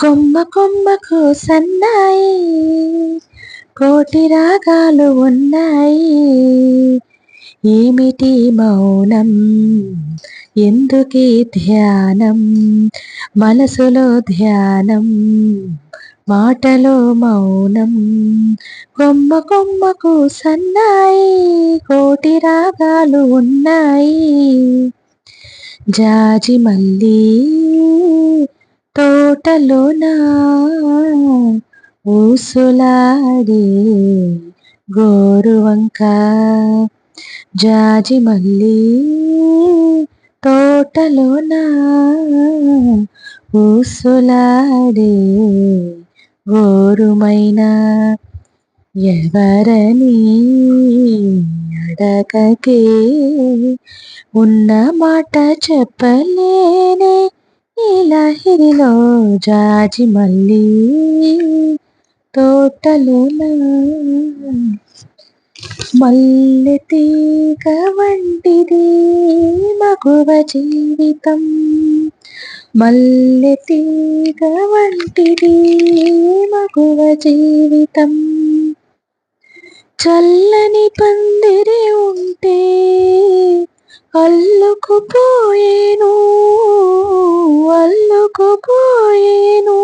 కొమ్మ కొమ్మకు సన్నాయి. కోటి రాగాలు ఉన్నాయి. ఏమిటి మౌనం? ఎందుకీ ధ్యానం? మనసులో ధ్యానం? మాటలో మౌనం? కొమ్మ కొమ్మకు సన్నాయి. కోటి రాగాలు ఉన్నాయి. జాజి మల్లీ తోటలోన ఊసులాడే గోరువంక జాజి మల్లి తోటలోన ఊసులాడే గోరుమైన ఎవరని అడగకే ఉన్న మాట చెప్పలే. ఈ జాజి మళ్ళీ తోటలోన మల్లె తీగ వంటిది మగువ జీవితం. మల్లె తీగ వంటిది మగువ జీవితం. చల్లని పందిరి ఉంటే అల్లుకుపోయేను అల్లుకుపోయేను